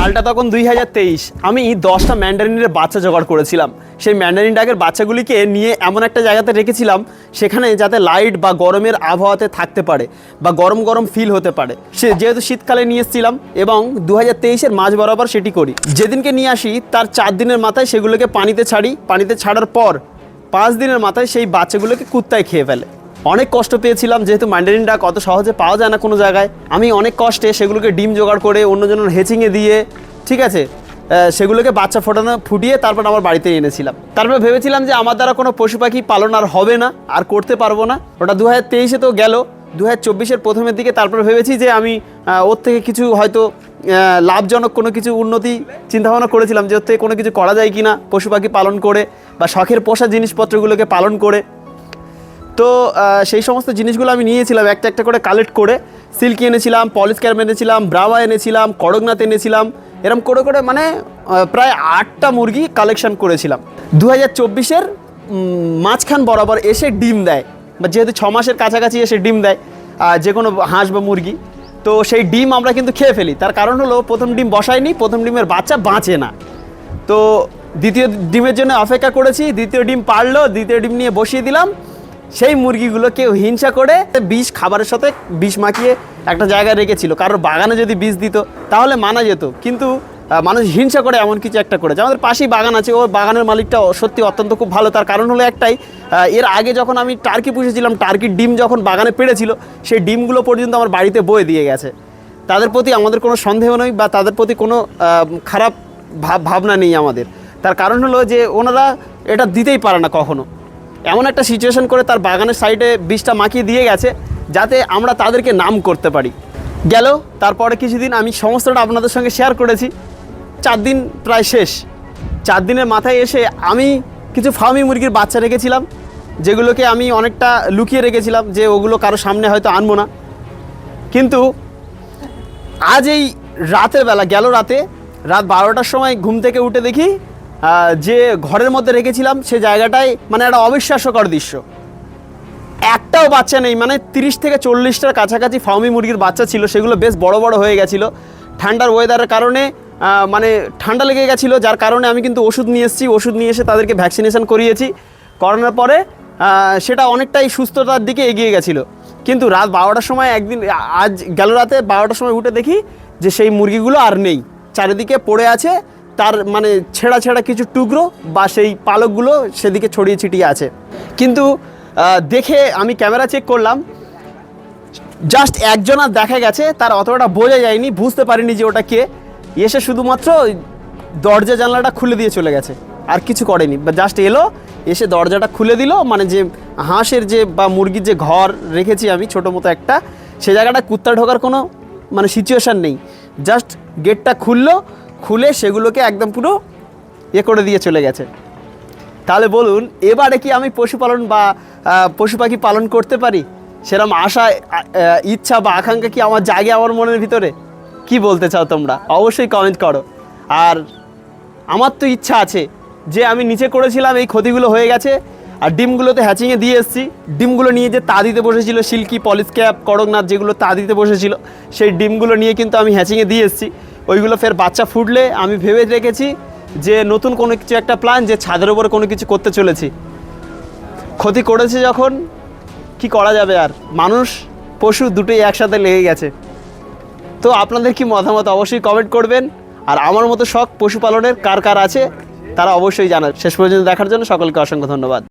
সালটা তখন দুই হাজার তেইশ। আমি দশটা ম্যান্ডারিনের বাচ্চা জোগাড় করেছিলাম। সেই ম্যান্ডারিন ডাকের বাচ্চাগুলিকে নিয়ে এমন একটা জায়গাতে রেখেছিলাম, সেখানে যাতে লাইট বা গরমের আবহাওয়াতে থাকতে পারে বা গরম গরম ফিল হতে পারে। সে যেহেতু শীতকালে নিয়ে এসেছিলাম এবং দু হাজার তেইশের মাঝ বরাবর সেটি করি। যেদিনকে নিয়ে আসি, তার চার দিনের মাথায় সেগুলোকে পানিতে ছাড়ি। পানিতে ছাড়ার পর পাঁচ দিনের মাথায় সেই বাচ্চাগুলোকে কুত্তায় খেয়ে ফেলে। অনেক কষ্ট পেয়েছিলাম, যেহেতু ম্যান্ডারিন ডাক অত সহজে পাওয়া যায় না কোনো জায়গায়। আমি অনেক কষ্টে সেগুলোকে ডিম জোগাড় করে অন্যজনের হেচিংয়ে দিয়ে, ঠিক আছে সেগুলোকে বাচ্চা ফোটানো, ফুটিয়ে তারপর আমার বাড়িতে এনেছিলাম। তারপর ভেবেছিলাম যে আমার দ্বারা কোনো পশু পাখি পালন আর হবে না, আর করতে পারব না। ওটা দু হাজার তেইশে তো গেল দু হাজার চব্বিশের প্রথমের দিকে তারপর ভেবেছি যে আমি ওর থেকে কিছু হয়তো লাভজনক কোনো কিছু উন্নতি চিন্তাভাবনা করেছিলাম যে ওর থেকে কোনো কিছু করা যায় কি না পশু পাখি পালন করে বা শখের পোষা জিনিসপত্রগুলোকে পালন করে। তো সেই সমস্ত জিনিসগুলো আমি নিয়েছিলাম, একটা একটা করে কালেক্ট করে। সিল্কি এনেছিলাম পলিশ ক্যারম এনেছিলাম ব্রাভা এনেছিলাম করগনাথ এনেছিলাম, এরম করে করে মানে প্রায় আটটা মুরগি কালেকশন করেছিলাম। দু হাজার চব্বিশের মাঝখান বরাবর এসে ডিম দেয়। বা যেহেতু ছ মাসের কাছাকাছি এসে ডিম দেয় যে কোনো হাঁস বা মুরগি। তো সেই ডিম আমরা কিন্তু খেয়ে ফেলি। তার কারণ হলো, প্রথম ডিম বসায়নি, প্রথম ডিমের বাচ্চা বাঁচে না। তো দ্বিতীয় ডিমের জন্য অপেক্ষা করেছি, দ্বিতীয় ডিম পারল, দ্বিতীয় ডিম নিয়ে বসিয়ে দিলাম। সেই মুরগিগুলো কেউ হিংসা করে বিষ খাবারের সাথে বিষ মাখিয়ে একটা জায়গায় রেখেছিল। কারোর বাগানে যদি বিষ দিত, তাহলে মানা যেত। কিন্তু মানুষ হিংসা করে এমন কিছু একটা করেছে। আমাদের পাশেই বাগান আছে, ও বাগানের মালিকটা সত্যি অত্যন্ত খুব ভালো। তার কারণ হলো একটাই এর আগে যখন আমি টার্কি পুষেছিলাম, টার্কির ডিম যখন বাগানে পেড়েছিল, সেই ডিমগুলো পর্যন্ত আমার বাড়িতে বয়ে দিয়ে গেছে। তাদের প্রতি আমাদের কোনো সন্দেহ নেই বা তাদের প্রতি কোনো খারাপ ভাব, ভাবনা নেই আমাদের। তার কারণ হলো যে ওনারা এটা দিতেই পারে না কখনো। এমন একটা সিচুয়েশন করে তার বাগানের সাইডে বীজটা মাখিয়ে দিয়ে গেছে, যাতে আমরা তাদেরকে নাম করতে পারি। গেল, তারপরে কিছুদিন আমি সমস্তটা আপনাদের সঙ্গে শেয়ার করেছি। চার দিন প্রায় শেষ। চার দিনের মাথায় এসে আমি কিছু ফার্মি মুরগির বাচ্চা রেখেছিলাম, যেগুলোকে আমি অনেকটা লুকিয়ে রেখেছিলাম, যে ওগুলো কারও সামনে হয়তো আনব না। কিন্তু আজ এই রাতের বেলা, গেল রাতে, রাত বারোটার সময় ঘুম থেকে উঠে দেখি যে ঘরের মধ্যে রেখেছিলাম সে জায়গাটায় মানে একটা অবিশ্বাস্যকর দৃশ্য। একটাও বাচ্চা নেই মানে তিরিশ থেকে চল্লিশটার কাছাকাছি ফার্মি মুরগির বাচ্চা ছিল, সেগুলো বেশ বড় বড় হয়ে গেছিল। ঠান্ডার ওয়েদারের কারণে মানে ঠান্ডা লেগে গেছিল, যার কারণে আমি কিন্তু ওষুধ নিয়ে এসেছি, ওষুধ নিয়ে এসে তাদেরকে ভ্যাকসিনেশন করিয়েছি। করানোর পরে সেটা অনেকটাই সুস্থতার দিকে এগিয়ে গেছিল। কিন্তু রাত বারোটার সময় একদিন, আজ গেল রাতে বারোটার সময় উঠে দেখি যে সেই মুরগিগুলো আর নেই। চারিদিকে পড়ে আছে তার মানে ছেঁড়া ছেঁড়া কিছু টুকরো বা সেই পালকগুলো সেদিকে ছড়িয়ে ছিটিয়ে আছে। কিন্তু দেখে আমি ক্যামেরা চেক করলাম, জাস্ট একজনার দেখা গেছে, তার অতটা বোঝা যায়নি, বুঝতে পারিনি যে ওটা কে। এসে শুধুমাত্র দরজা জানলাটা খুলে দিয়ে চলে গেছে, আর কিছু করেনি। বা জাস্ট এলো, এসে দরজাটা খুলে দিল মানে যে হাঁসের যে বা মুরগির যে ঘর রেখেছি আমি ছোটো মতো একটা, সে জায়গাটা কুত্তা ঢোকার কোনো মানে সিচুয়েশান নেই। জাস্ট গেটটা খুললো খুলে সেগুলোকে একদম পুরো ইয়ে করে দিয়ে চলে গেছে। তাহলে বলুন, এবারে কি আমি পশুপালন বা পশু পাখি পালন করতে পারি? সেরকম আশা ইচ্ছা বা আকাঙ্ক্ষা কি আমার জাগে আমার মনের ভিতরে? কি বলতে চাও তোমরা? অবশ্যই কমেন্ট করো। আর আমার তো ইচ্ছা আছে যে আমি নিচে করেছিলাম, এই ক্ষতিগুলো হয়ে গেছে, আর ডিমগুলোতে হ্যাচিংয়ে দিয়ে এসেছি। ডিমগুলো নিয়ে যে তা দিতে বসেছিল, সিল্কি, পলিশ ক্যাপ করকনাথ যেগুলো তা দিতে বসেছিল, সেই ডিমগুলো নিয়ে কিন্তু আমি হ্যাচিংয়ে দিয়ে এসেছি। ওইগুলো ফের বাচ্চা ফুটলে আমি ভেবে রেখেছি যে নতুন কোনো কিছু একটা প্ল্যান যে ছাদের উপরে কোনো কিছু করতে চলেছি। ক্ষতি করেছে যখন, কি করা যাবে আর? মানুষ, পশু দুটোই একসাথে লেগে গেছে। তো আপনাদের কি মতামত অবশ্যই কমেন্ট করবেন। আর আমার মতো শখ পশুপালনের কার কার আছে, তারা অবশ্যই জানার। শেষ পর্যন্ত দেখার জন্য সকলকে অসংখ্য ধন্যবাদ।